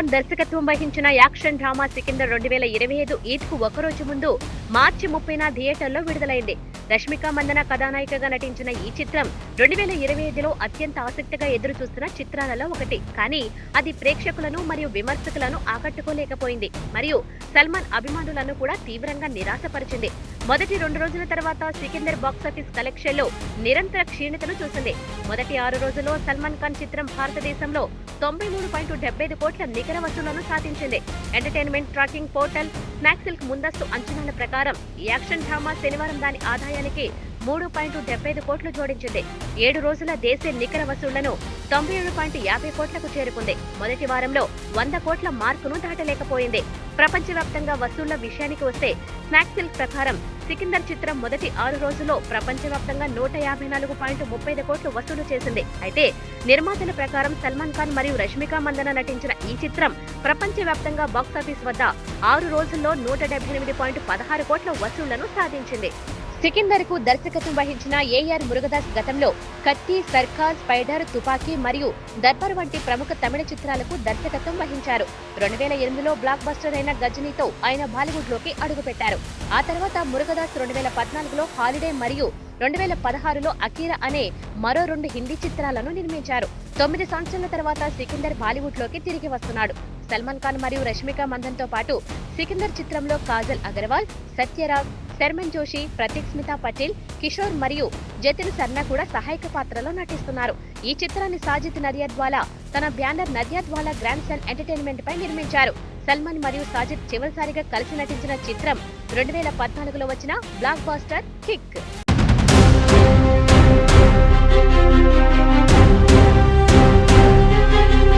ఖాన్ దర్శకత్వం వహించిన action drama Sikandar రెండు వేల ఇరవై ఐదు ఈద్కు ఒకరోజు ముందు మార్చి ముప్పైన థియేటర్లో విడుదలైంది. రష్మిక మందన కథానాయికగా నటించిన ఈ చిత్రం రెండు వేల ఇరవై ఐదులో అత్యంత ఆసక్తిగా ఎదురు చూస్తున్న చిత్రాలలో ఒకటి. కానీ అది ప్రేక్షకులను మరియు విమర్శకులను ఆకట్టుకోలేకపోయింది. మరియు సల్మాన్ అభిమానులను కూడా తీవ్రంగా నిరాశపరిచింది. మొదటి రెండు రోజుల తర్వాత సికిందర్ బాక్సాఫీస్ కలెక్షన్లో నిరంతర క్షీణతను చూసింది. మొదటి ఆరు రోజుల్లో సల్మాన్ ఖాన్ చిత్రం భారతదేశంలో తొంభై మూడు పాయింట్ డెబ్బై ఐదు కోట్ల నికర వసూళ్ళను సాధించింది. ఎంటర్టైన్మెంట్ ట్రాకింగ్ పోర్టల్ స్నాక్సిల్క్ ముందస్తు అంచనాల ప్రకారం యాక్షన్ డ్రామా శనివారం దాని ఆదాయానికి మూడు పాయింట్ డెబ్బై ఐదు కోట్లు జోడించింది. ఏడు రోజుల దేశ నికర వసూళ్ళను తొంభై ఏడు పాయింట్ యాభై కోట్లకు చేరుకుంది. మొదటి వారంలో వంద కోట్ల మార్కును దాటలేకపోయింది. ప్రపంచవ్యాప్తంగా వసూళ్ళ విషయానికి వస్తే స్నాక్ సిల్క్ ప్రకారం సికిందర్ చిత్రం మొదటి ఆరు రోజుల్లో ప్రపంచవ్యాప్తంగా నూట యాభై నాలుగు పాయింట్ ముప్పై ఐదు కోట్లు వసూలు చేసింది. అయితే నిర్మాతల ప్రకారం సల్మాన్ ఖాన్ మరియు రష్మిక మందన నటించిన ఈ చిత్రం ప్రపంచవ్యాప్తంగా బాక్సాఫీస్ వద్ద ఆరు రోజుల్లో నూట డెబ్బై ఎనిమిది పాయింట్ పదహారు కోట్ల వసూళ్ళను సాధించింది. సికిందర్కు దర్శకత్వం వహించిన ఏఆర్ మురుగదాస్ గతంలో కత్తి సర్కార్ స్పైడర్ తుపాకీ మరియు దర్బార్ వంటి ప్రముఖ తమిళ చిత్రాలకు దర్శకత్వం వహించారు. రెండు వేల ఎనిమిదిలో బ్లాక్ బస్టర్ అయిన గజనీతో ఆయన బాలీవుడ్లోకి అడుగుపెట్టారు. ఆ తర్వాత మురుగదాస్ రెండు వేల పద్నాలుగులో హాలిడే మరియు రెండు వేల పదహారులో అకీరా అనే మరో రెండు హిందీ చిత్రాలను నిర్మించారు. తొమ్మిది సంవత్సరాల తర్వాత సికిందర్ బాలీవుడ్లోకి తిరిగి వస్తున్నాడు. సల్మాన్ ఖాన్ మరియు రష్మిక మందన్తో పాటు సికిందర్ చిత్రంలో కాజల్ అగర్వాల్ సత్యరాజ్ శర్మన్ జోషి ప్రతీక్ స్మితా పటేల్ కిషోర్ మరియు జతిన్ సర్నా కూడా సహాయక పాత్రలో నటిస్తున్నారు. ఈ చిత్రాన్ని సాజిద్ నదియాద్వాలా తన banner Nadiadwala grandson entertainment పై నిర్మించారు. సల్మాన్ మరియు సాజిద్ చివరిసారిగా కలిసి నటించిన చిత్రం రెండు వేల పద్నాలుగులో వచ్చిన బ్లాక్ బాస్టర్ కిక్